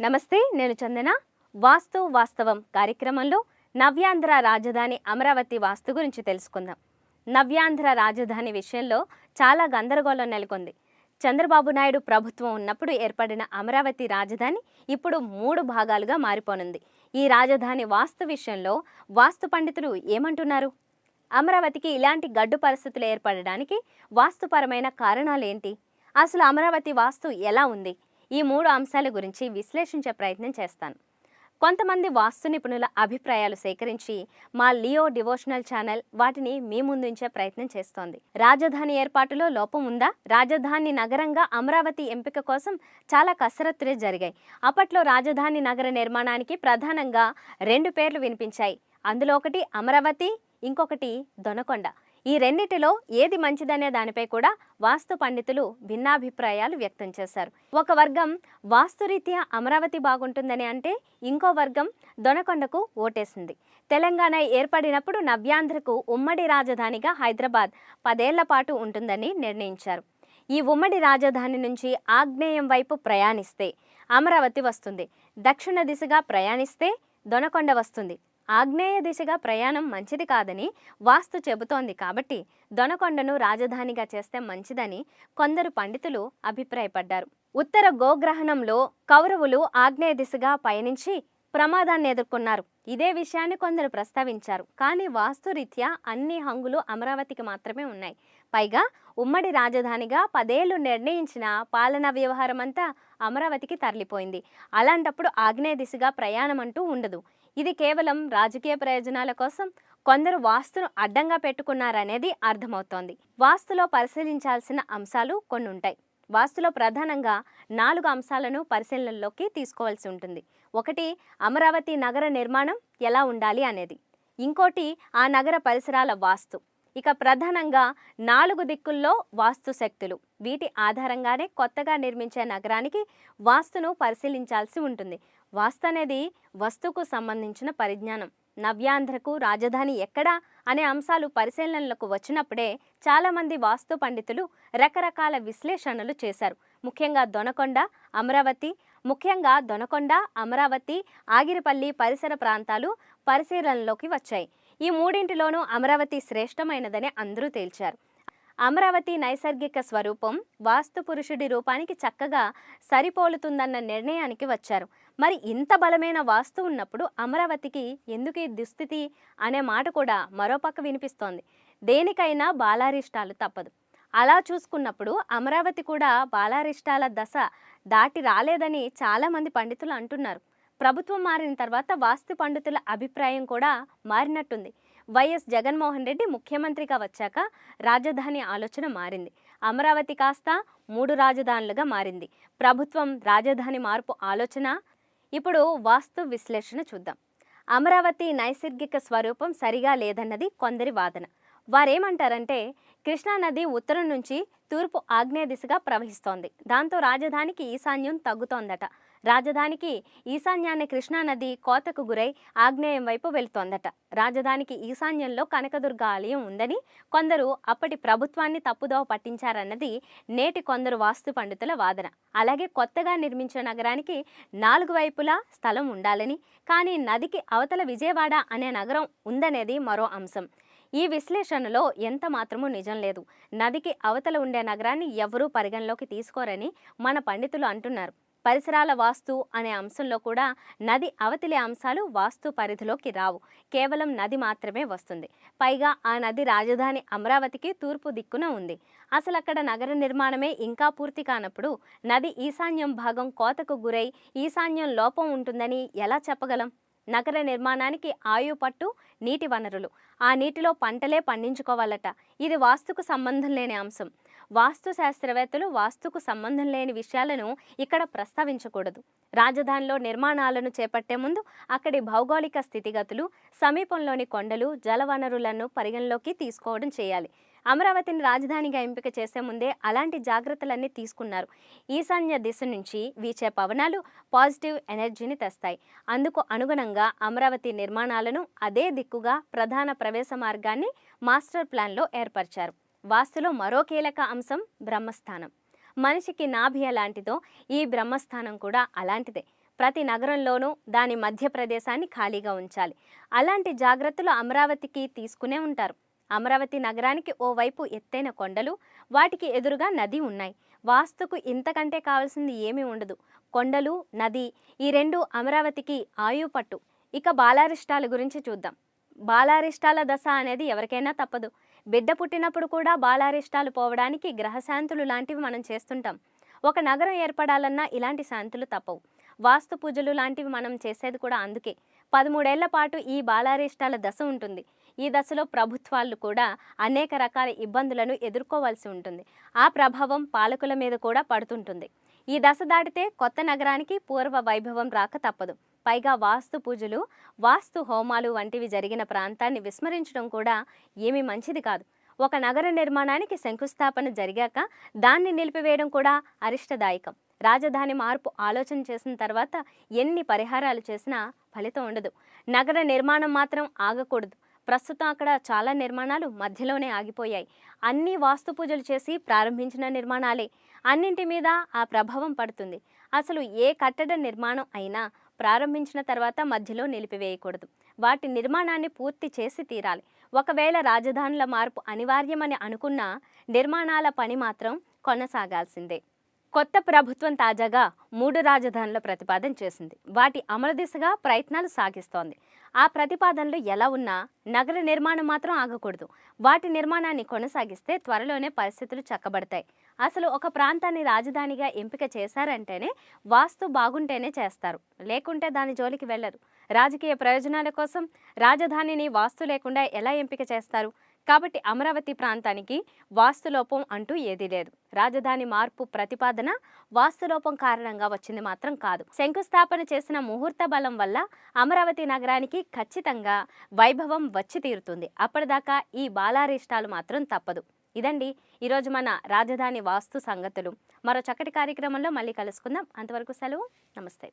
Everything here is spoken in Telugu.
నమస్తే నేను చందన. వాస్తు వాస్తవం కార్యక్రమంలో నవ్యాంధ్ర రాజధాని అమరావతి వాస్తు గురించి తెలుసుకుందాం. నవ్యాంధ్ర రాజధాని విషయంలో చాలా గందరగోళం నెలకొంది. చంద్రబాబు నాయుడు ప్రభుత్వం ఉన్నప్పుడు ఏర్పడిన అమరావతి రాజధాని ఇప్పుడు మూడు భాగాలుగా మారిపోనుంది. ఈ రాజధాని వాస్తు విషయంలో వాస్తు పండితులు ఏమంటున్నారు? అమరావతికి ఇలాంటి గడ్డు పరిస్థితులు ఏర్పడడానికి వాస్తుపరమైన కారణాలేంటి? అసలు అమరావతి వాస్తు ఎలా ఉంది? ఈ మూడు అంశాల గురించి విశ్లేషించే ప్రయత్నం చేస్తాను. కొంతమంది వాస్తు నిపుణుల అభిప్రాయాలు సేకరించి మా లియో డివోషనల్ ఛానల్ వాటిని మీ ముందుంచే ప్రయత్నం చేస్తోంది. రాజధాని ఏర్పాటులో లోపం ఉందా? రాజధాని నగరంగా అమరావతి ఎంపిక కోసం చాలా కసరత్తులే జరిగాయి. అప్పట్లో రాజధాని నగర నిర్మాణానికి ప్రధానంగా రెండు పేర్లు వినిపించాయి. అందులో ఒకటి అమరావతి ఇంకొకటి దొనకొండ. ఈ రెండిటిలో ఏది మంచిదనే దానిపై కూడా వాస్తు పండితులు భిన్నాభిప్రాయాలు వ్యక్తం చేశారు. ఒక వర్గం వాస్తురీత్యా అమరావతి బాగుంటుందని అంటే ఇంకో వర్గం దొనకొండకు ఓటేసింది. తెలంగాణ ఏర్పడినప్పుడు నవ్యాంధ్రకు ఉమ్మడి రాజధానిగా హైదరాబాద్ పదేళ్ళ పాటు ఉంటుందని నిర్ణయించారు. ఈ ఉమ్మడి రాజధాని నుంచి ఆగ్నేయం వైపు ప్రయాణిస్తే అమరావతి వస్తుంది. దక్షిణ దిశగా ప్రయాణిస్తే దొనకొండ వస్తుంది. ఆగ్నేయ దిశగా ప్రయాణం మంచిది కాదని వాస్తు చెబుతోంది కాబట్టి దొనకొండను రాజధానిగా చేస్తే మంచిదని కొందరు పండితులు అభిప్రాయపడ్డారు. ఉత్తర గోగ్రహణంలో కౌరవులు ఆగ్నేయ దిశగా పయనించి ప్రమాదాన్ని ఎదుర్కొన్నారు. ఇదే విషయాన్ని కొందరు ప్రస్తావించారు. కానీ వాస్తురీత్యా అన్ని హంగులు అమరావతికి మాత్రమే ఉన్నాయి. పైగా ఉమ్మడి రాజధానిగా పదేళ్ళు నిర్ణయించిన పాలనా వ్యవహారం అంతా అమరావతికి తరలిపోయింది. అలాంటప్పుడు ఆగ్నేయ దిశగా ప్రయాణం అంటూ ఉండదు. ఇది కేవలం రాజకీయ ప్రయోజనాల కోసం కొందరు వాస్తును అడ్డంగా పెట్టుకున్నారనేది అర్థమవుతోంది. వాస్తులో పరిశీలించాల్సిన అంశాలు కొన్ని ఉంటాయి వాస్తులో ప్రధానంగా నాలుగు అంశాలను పరిశీలనలోకి తీసుకోవాల్సి ఉంటుంది. ఒకటి అమరావతి నగర నిర్మాణం ఎలా ఉండాలి అనేది. ఇంకోటి ఆ నగర పరిసరాల వాస్తు. ఇక ప్రధానంగా నాలుగు దిక్కుల్లో వాస్తు శక్తులు. వీటి ఆధారంగానే కొత్తగా నిర్మించే నగరానికి వాస్తును పరిశీలించాల్సి ఉంటుంది. వాస్తు అనేది వస్తువుకు సంబంధించిన పరిజ్ఞానం. నవ్యాంధ్రకు రాజధాని ఎక్కడా అనే అంశాలు పరిశీలనలకు వచ్చినప్పుడే చాలామంది వాస్తు పండితులు రకరకాల విశ్లేషణలు చేశారు. ముఖ్యంగా దొనకొండ అమరావతి ముఖ్యంగా దొనకొండ అమరావతి ఆగిరిపల్లి పరిసర ప్రాంతాలు పరిశీలనలోకి వచ్చాయి. ఈ మూడింటిలోనూ అమరావతి శ్రేష్టమైనదని అందరూ తేల్చారు. అమరావతి నైసర్గిక స్వరూపం వాస్తు పురుషుడి రూపానికి చక్కగా సరిపోలుతుందన్న నిర్ణయానికి వచ్చారు. మరి ఇంత బలమైన వాస్తు ఉన్నప్పుడు అమరావతికి ఎందుకు ఈ దుస్థితి అనే మాట కూడా మరోపక్క వినిపిస్తోంది. దేనికైనా బాలారిష్టాలు తప్పదు. అలా చూసుకున్నప్పుడు అమరావతి కూడా బాలారిష్టాల దశ దాటి రాలేదని చాలామంది పండితులు అంటున్నారు. ప్రభుత్వం మారిన తర్వాత వాస్తు పండితుల అభిప్రాయం కూడా మారినట్టుంది. వైఎస్ జగన్మోహన్ రెడ్డి ముఖ్యమంత్రిగా వచ్చాక రాజధాని ఆలోచన మారింది. అమరావతి కాస్త మూడు రాజధానులుగా మారింది. ప్రభుత్వం రాజధాని మార్పు ఆలోచన ఇప్పుడు వాస్తు విశ్లేషణ చూద్దాం. అమరావతి నైసర్గిక స్వరూపం సరిగా లేదన్నది కొందరి వాదన. వారేమంటారంటే కృష్ణానది ఉత్తరం నుంచి తూర్పు ఆగ్నేయ దిశగా ప్రవహిస్తోంది. దాంతో రాజధానికి ఈశాన్యం తగ్గుతోందట. రాజధానికి ఈశాన్యాన్ని కృష్ణానది కోతకు గురై ఆగ్నేయం వైపు వెళుతోందట. రాజధానికి ఈశాన్యంలో కనకదుర్గ ఆలయం ఉందని కొందరు అప్పటి ప్రభుత్వాన్ని తప్పుదోవ పట్టించారన్నది నేటి కొందరు వాస్తు పండితుల వాదన. అలాగే కొత్తగా నిర్మించిన నగరానికి నాలుగు వైపులా స్థలం ఉండాలని కానీ నదికి అవతల విజయవాడ అనే నగరం ఉందనేది మరో అంశం. ఈ విశ్లేషణలో ఎంత మాత్రమూ నిజం లేదు. నదికి అవతల ఉండే నగరాన్ని ఎవరూ పరిగణలోకి తీసుకోరని మన పండితులు అంటున్నారు. పరిసరాల వాస్తు అనే అంశంలో కూడా నది అవతలి అంశాలు వాస్తు పరిధిలోకి రావు. కేవలం నది మాత్రమే వస్తుంది. పైగా ఆ నది రాజధాని అమరావతికి తూర్పు దిక్కున ఉంది. అసలు అక్కడ నగర నిర్మాణమే ఇంకా పూర్తి కానప్పుడు నది ఈశాన్యం భాగం కోతకు గురై ఈశాన్యం లోపం ఉంటుందని ఎలా చెప్పగలం? నగర నిర్మాణానికి ఆయు పట్టు నీటి వనరులు. ఆ నీటిలో పంటలే పండించుకోవాలట. ఇది వాస్తుకు సంబంధం లేని అంశం. వాస్తు శాస్త్రవేత్తలు వాస్తుకు సంబంధం లేని విషయాలను ఇక్కడ ప్రస్తావించకూడదు. రాజధానిలో నిర్మాణాలను చేపట్టే ముందు అక్కడి భౌగోళిక స్థితిగతులు సమీపంలోని కొండలు జలవనరులను పరిగణలోకి తీసుకోవడం చేయాలి. అమరావతిని రాజధానిగా ఎంపిక చేసే ముందే అలాంటి జాగ్రత్తలన్నీ తీసుకున్నారు. ఈశాన్య దిశ నుంచి వీచే పవనాలు పాజిటివ్ ఎనర్జీని తెస్తాయి. అందుకు అనుగుణంగా అమరావతి నిర్మాణాలను అదే దిక్కుగా ప్రధాన ప్రవేశ మార్గాన్ని మాస్టర్ ప్లాన్లో ఏర్పరిచారు. వాస్తులో మరో కీలక అంశం బ్రహ్మస్థానం. మనిషికి నాభి ఎలాంటిదో ఈ బ్రహ్మస్థానం కూడా అలాంటిదే. ప్రతి నగరంలోనూ దాని మధ్య ప్రదేశాన్ని ఖాళీగా ఉంచాలి. అలాంటి జాగ్రత్తలు అమరావతికి తీసుకునే ఉంటారు. అమరావతి నగరానికి ఓవైపు ఎత్తైన కొండలు వాటికి ఎదురుగా నది ఉన్నాయి. వాస్తుకు ఇంతకంటే కావాల్సింది ఏమీ ఉండదు. కొండలు నది ఈ రెండు అమరావతికి ఆయుపట్టు ఇక బాలారిష్టాల గురించి చూద్దాం. బాలారిష్టాల దశ అనేది ఎవరికైనా తప్పదు. బిడ్డ పుట్టినప్పుడు కూడా బాలారిష్టాలు పోవడానికి గ్రహశాంతులు లాంటివి మనం చేస్తుంటాం. ఒక నగరం ఏర్పడాలన్నా ఇలాంటి శాంతులు తప్పవు. వాస్తు పూజలు లాంటివి మనం చేసేది కూడా అందుకే. పదమూడేళ్ళ పాటు ఈ బాలారిష్టాల దశ ఉంటుంది. ఈ దశలో ప్రభుత్వాలు కూడా అనేక రకాల ఇబ్బందులను ఎదుర్కోవాల్సి ఉంటుంది. ఆ ప్రభావం పాలకుల మీద కూడా పడుతుంటుంది. ఈ దశ దాటితే కొత్త నగరానికి పూర్వ వైభవం రాక తప్పదు. పైగా వాస్తు పూజలు వాస్తు హోమాలు వంటివి జరిగిన ప్రాంతాన్ని విస్మరించడం కూడా ఏమీ మంచిది కాదు. ఒక నగర నిర్మాణానికి శంకుస్థాపన జరిగాక దాన్ని నిలిపివేయడం కూడా అరిష్టదాయకం. రాజధాని మార్పు ఆలోచన చేసిన తర్వాత ఎన్ని పరిహారాలు చేసినా ఫలితం ఉండదు. నగర నిర్మాణం మాత్రం ఆగకూడదు. ప్రస్తుతం అక్కడ చాలా నిర్మాణాలు మధ్యలోనే ఆగిపోయాయి. అన్ని వాస్తు పూజలు చేసి ప్రారంభించిన నిర్మాణాలే. అన్నింటి మీద ఆ ప్రభావం పడుతుంది. అసలు ఏ కట్టడ నిర్మాణం అయినా ప్రారంభించిన తర్వాత మధ్యలో నిలిపివేయకూడదు. వాటి నిర్మాణాన్ని పూర్తి చేసి తీరాలి. ఒకవేళ రాజధానుల మార్పు అనివార్యమని అనుకున్నా నిర్మాణాల పని మాత్రం కొనసాగాల్సిందే. కొత్త ప్రభుత్వం తాజాగా మూడు రాజధానుల ప్రతిపాదన చేసింది. వాటి అమలు దిశగా ప్రయత్నాలు సాగిస్తోంది. ఆ ప్రతిపాదనలు ఎలా ఉన్నా నగర నిర్మాణం మాత్రం ఆగకూడదు. వాటి నిర్మాణాన్ని కొనసాగిస్తే త్వరలోనే పరిస్థితులు చక్కబడతాయి. అసలు ఒక ప్రాంతాన్ని రాజధానిగా ఎంపిక చేశారంటేనే వాస్తు బాగుంటేనే చేస్తారు. లేకుంటే దాని జోలికి వెళ్ళరు. రాజకీయ ప్రయోజనాల కోసం రాజధానిని వాస్తు లేకుండా ఎలా ఎంపిక చేస్తారు? కాబట్టి అమరావతి ప్రాంతానికి వాస్తులోపం అంటూ ఏదీ లేదు. రాజధాని మార్పు ప్రతిపాదన వాస్తులోపం కారణంగా వచ్చింది మాత్రం కాదు. శంకుస్థాపన చేసిన ముహూర్త బలం వల్ల అమరావతి నగరానికి ఖచ్చితంగా వైభవం వచ్చి తీరుతుంది. అప్పటిదాకా ఈ బాలారిష్టాలు మాత్రం తప్పదు. ఇదండి ఈరోజు మన రాజధాని వాస్తు సంగతులు. మరో చక్కటి కార్యక్రమంలో మళ్ళీ కలుసుకుందాం. అంతవరకు సెలవు. నమస్తే.